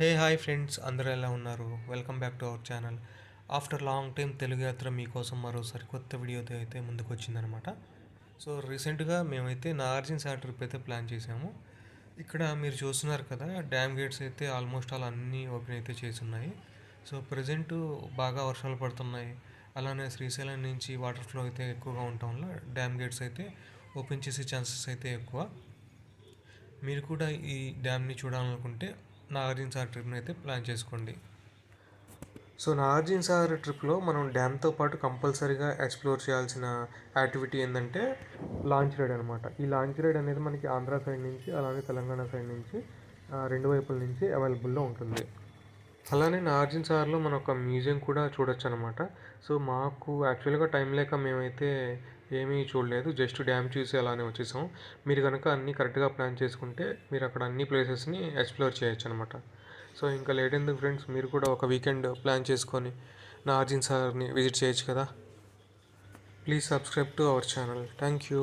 Hey hi friends అందరూ ఎలా ఉన్నారు? Welcome back to our channel. After long time Telugu Yatra మీకోసం మరో సరికొత్త వీడియోతో అయితే ముందుకు వచ్చిందనమాట సో రీసెంట్గా మేమైతే నాగార్జున సార్ ట్రిప్ అయితే ప్లాన్ చేసాము ఇక్కడ మీరు చూస్తున్నారు కదా డ్యామ్ గేట్స్ అయితే ఆల్మోస్ట్ ఆల్ అన్నీ ఓపెన్ అయితే చేసి ఉన్నాయి సో ప్రజెంట్ బాగా వర్షాలు పడుతున్నాయి. అలానే శ్రీశైలం నుంచి వాటర్ ఫ్లో అయితే ఎక్కువగా ఉండటం వల్ల డ్యామ్ గేట్స్ అయితే ఓపెన్ చేసే ఛాన్సెస్ అయితే ఎక్కువ. మీరు కూడా ఈ డ్యామ్ని చూడాలనుకుంటే నాగార్జున సార్ ట్రిప్ని అయితే ప్లాన్ చేసుకోండి. సో నాగార్జున సార్ ట్రిప్లో మనం డ్యామ్తో పాటు కంపల్సరీగా ఎక్స్ప్లోర్ చేయాల్సిన యాక్టివిటీ ఏంటంటే లాంచ్ రైడ్ అనమాట ఈ లాంచ్ రైడ్ అనేది మనకి ఆంధ్ర సైడ్ నుంచి అలానే తెలంగాణ సైడ్ నుంచి రెండు వైపుల నుంచి అవైలబుల్లో ఉంటుంది. అలానే నాగార్జున సార్లో మన ఒక మ్యూజియం కూడా చూడొచ్చు అనమాట సో మాకు యాక్చువల్గా టైం లేక మేమైతే ఏమీ చూడలేదు. జస్ట్ డ్యామ్ చూసి అలానే వచ్చేసాం. మీరు కనుక అన్నీ కరెక్ట్గా ప్లాన్ చేసుకుంటే మీరు అక్కడ అన్ని ప్లేసెస్ని ఎక్స్ప్లోర్ చేయొచ్చు అనమాట సో ఇంకా లేట్ ఎందుకు ఫ్రెండ్స్? మీరు కూడా ఒక వీకెండ్ ప్లాన్ చేసుకొని నాగార్జున సార్ని విజిట్ చేయొచ్చు కదా. Please subscribe to our channel. Thank you